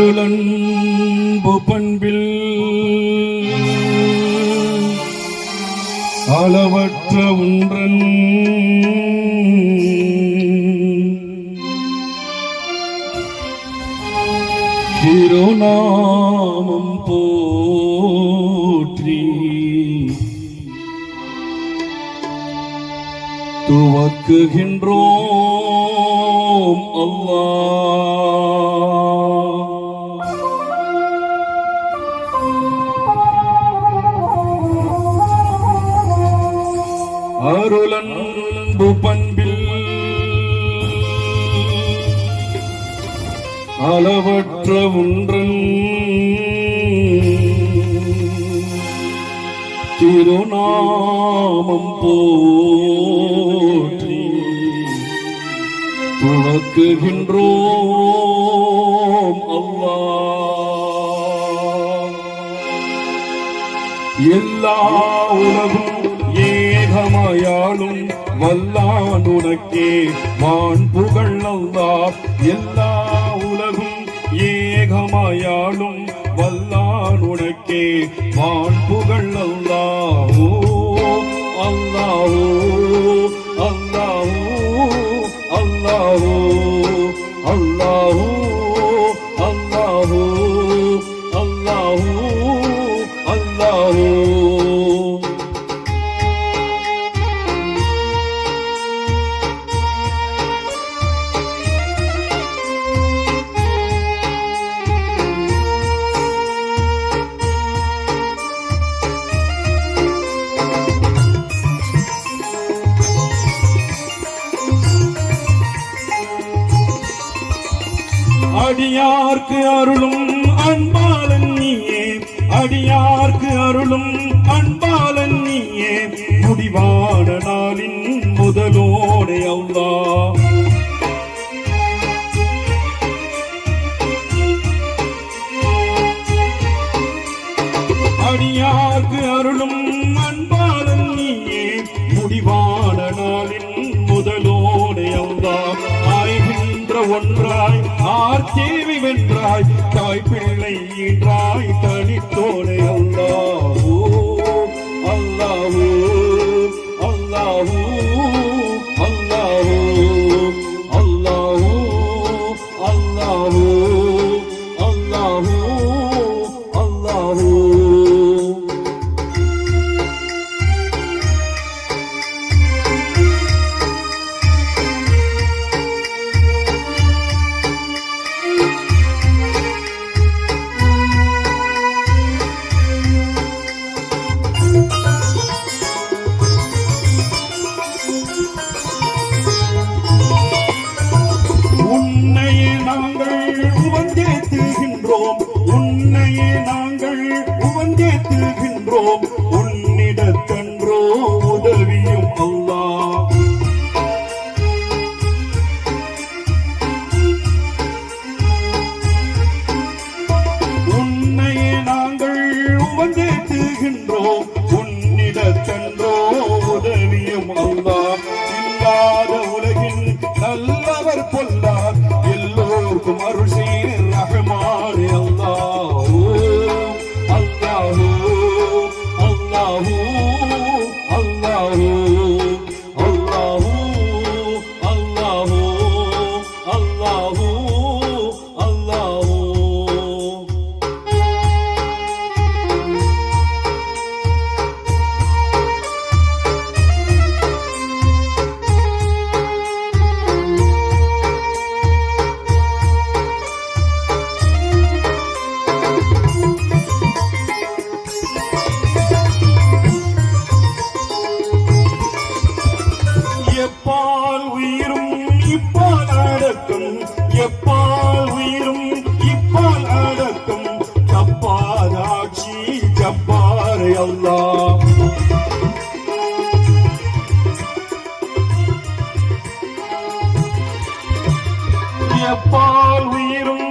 அருளன்பு பண்பில். அளவற்ற ஒன்றன் திருநாமம் போற்றி. துவக்குகின்றோம் அவ்வா. அருளன்பு பண்பில். அளவற்ற ஒன்றன் திருநாமம் போற்றி துவக்குகின்றோம் அல்லாஹ் எல்லா உலகும் வல்லான் உனக்கே வான் புகழ் அல்லா எல்லா உலகும் ஏகமாயாளும் வல்லான் உனக்கே வான் புகழ் அல்லா அடியார்க்கு அருளும் அன்பாளன் நீயே. அடியார்க்கு அருளும் அன்பாளன் நீயே. முடிவாட நாளின் முதலோடு அவ்வா. அடியார்க்கு அருளும் அன்பாளன் நீயே. முடிவான ஒன்றாய் ஆர் தேவி வென்றாய் தாய் பிள்ளை ஈன்றாய் தனித்தோடு அல்லா கேட்கின்றோம் உன்னிடத்தன்றோ உதவியும் அல்லா. உன்னையே நாங்கள் உமந்தேற்றுகின்றோம் உன்னிடத்தன்றோ உதவியும் அல்லா. இல்லாத உலகின் நல்லவர் பொல்லா Allahu Allahu ey Allah. எப்பால் உயிரும்